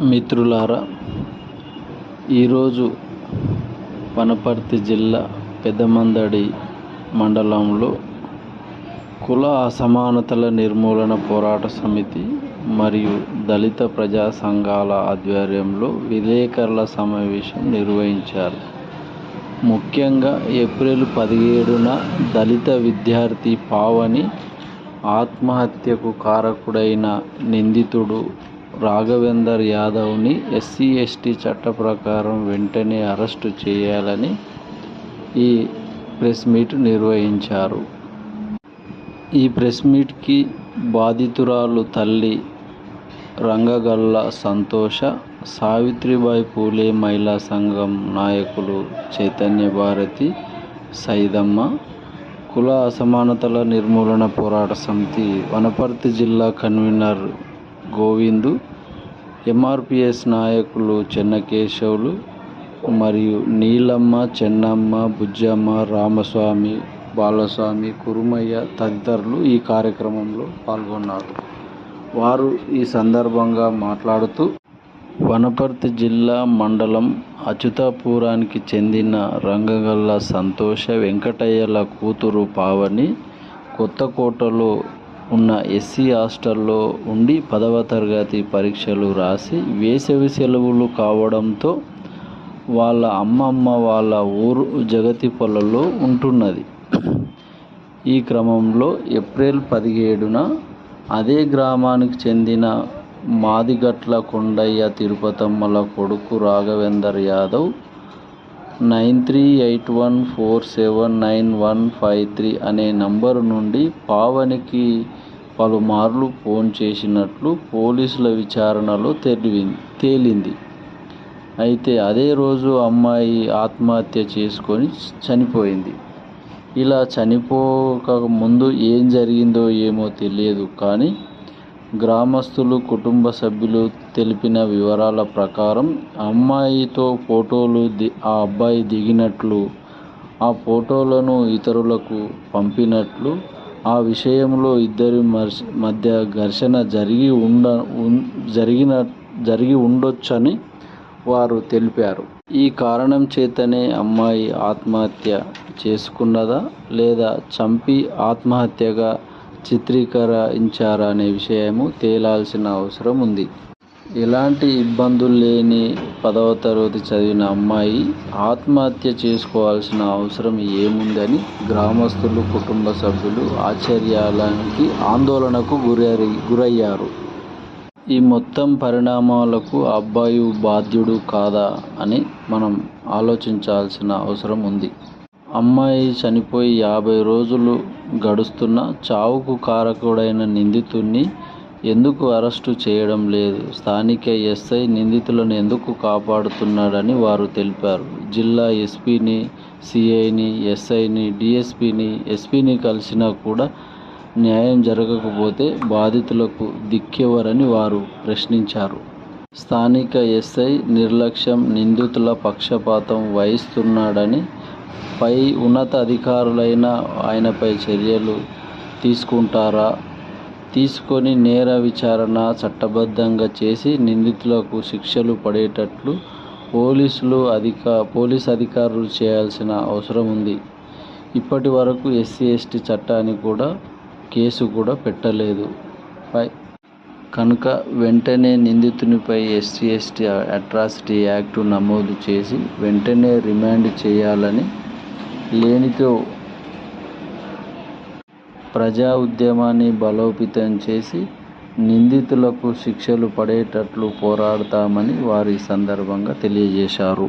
మిత్రులారా ఈరోజు వనపర్తి జిల్లా పెద్దమందడి మండలంలో కుల అసమానతల నిర్మూలన పోరాట సమితి మరియు దళిత ప్రజా సంఘాల ఆధ్వర్యంలో విలేకరుల సమావేశం నిర్వహించారు. ముఖ్యంగా ఏప్రిల్ పదిహేడున దళిత విద్యార్థి పావని ఆత్మహత్యకు కారకుడైన నిందితుడు రాఘవేందర్ యాదవ్ని ఎస్సీ ఎస్టీ చట్ట ప్రకారం వెంటనే అరెస్టు చేయాలని ఈ ప్రెస్ మీట్ నిర్వహించారు. ఈ ప్రెస్ మీట్కి బాధితురాలు తల్లి రంగగల్ల సంతోష సావిత్రిబాయి పూలే మహిళా సంఘం నాయకులు చైతన్య భారతి సైదమ్మ కుల అసమానతల నిర్మూలన పోరాట సమితి వనపర్తి జిల్లా కన్వీనర్ గోవిందు ఎంఆర్పిఎస్ నాయకులు చెన్నకేశవులు మరియు నీలమ్మ చెన్నమ్మ బుజ్జమ్మ రామస్వామి బాలస్వామి కురుమయ్య తదితరులు ఈ కార్యక్రమంలో పాల్గొన్నారు. వారు ఈ సందర్భంగా మాట్లాడుతూ వనపర్తి జిల్లా మండలం అచ్యుతాపురానికి చెందిన రంగగల్ల సంతోష వెంకటయ్యల కూతురు పావని కొత్తకోటలో ఉన్న ఎస్సీ హాస్టల్లో ఉండి పదవ తరగతి పరీక్షలు రాసి వేసవి సెలవులు కావడంతో వాళ్ళ అమ్మమ్మ వాళ్ళ ఊరు జగతిపల్లలో ఉంటున్నది. ఈ క్రమంలో ఏప్రిల్ పదిహేడున అదే గ్రామానికి చెందిన మాదిగట్ల కొండయ్య తిరుపతమ్మల కొడుకు Raghavender Yadav nine three eight one four seven nine one five three అనే నంబరు నుండి పావనికి పలుమార్లు ఫోన్ చేసినట్లు పోలీసుల విచారణలో తెలివింది తేలింది. అయితే అదే రోజు అమ్మాయి ఆత్మహత్య చేసుకొని చనిపోయింది. ఇలా చనిపోక ముందు ఏం జరిగిందో ఏమో తెలియదు కానీ గ్రామస్తులు కుటుంబ సభ్యులు తెలిపిన వివరాల ప్రకారం అమ్మాయితో ఫోటోలు ది ఆ అబ్బాయి దిగినట్లు ఆ ఫోటోలను ఇతరులకు పంపినట్లు ఆ విషయంలో ఇద్దరి మధ్య ఘర్షణ జరిగి ఉండ జరిగిన జరిగి ఉండొచ్చని వారు తెలిపారు. ఈ కారణం చేతనే అమ్మాయి ఆత్మహత్య చేసుకున్నదా లేదా చంపి ఆత్మహత్యగా చిత్రీకరించారా అనే విషయము తేలాల్సిన అవసరం ఉంది. ఎలాంటి ఇబ్బందులు లేని పదవ తరగతి చదివిన అమ్మాయి ఆత్మహత్య చేసుకోవాల్సిన అవసరం ఏముందని గ్రామస్తులు కుటుంబ సభ్యులు ఆశ్చర్యాలకి ఆందోళనకు గురై గురయ్యారు. ఈ మొత్తం పరిణామాలకు అబ్బాయి బాధ్యుడు కాదా అని మనం ఆలోచించాల్సిన అవసరం ఉంది. అమ్మాయి చనిపోయి యాభై రోజులు గడుస్తున్న చావుకు కారకుడైన నిందితుడిని ఎందుకు అరెస్టు చేయడం లేదు? స్థానిక ఎస్ఐ నిందితులను ఎందుకు కాపాడుతున్నాడని వారు తెలిపారు. జిల్లా ఎస్పీని సిఐని ఎస్ఐని డిఎస్పీని ఎస్పీని కలిసినా కూడా న్యాయం జరగకపోతే బాధితులకు దిక్కెవరని వారు ప్రశ్నించారు. స్థానిక ఎస్ఐ నిర్లక్ష్యం నిందితుల పక్షపాతం వహిస్తున్నాడని పై ఉన్నత అధికారులైన ఆయనపై చర్యలు తీసుకుంటారా? తీసుకొని నేర విచారణ చట్టబద్ధంగా చేసి నిందితులకు శిక్షలు పడేటట్లు పోలీసులు అధిక పోలీస్ అధికారులు చేయాల్సిన అవసరం ఉంది. ఇప్పటి వరకు ఎస్సీ ఎస్టీ చట్టాన్ని కూడా కేసు కూడా పెట్టలేదు. పై కనుక వెంటనే నిందితునిపై ఎస్సీ ఎస్టీ అట్రాసిటీ యాక్ట్ నమోదు చేసి వెంటనే రిమాండ్ చేయాలని లేనితో ప్రజా ఉద్యమాన్ని బలోపేతం చేసి నిందితులకు శిక్షలు పడేటట్లు పోరాడతామని వారు ఈ సందర్భంగా తెలియజేశారు.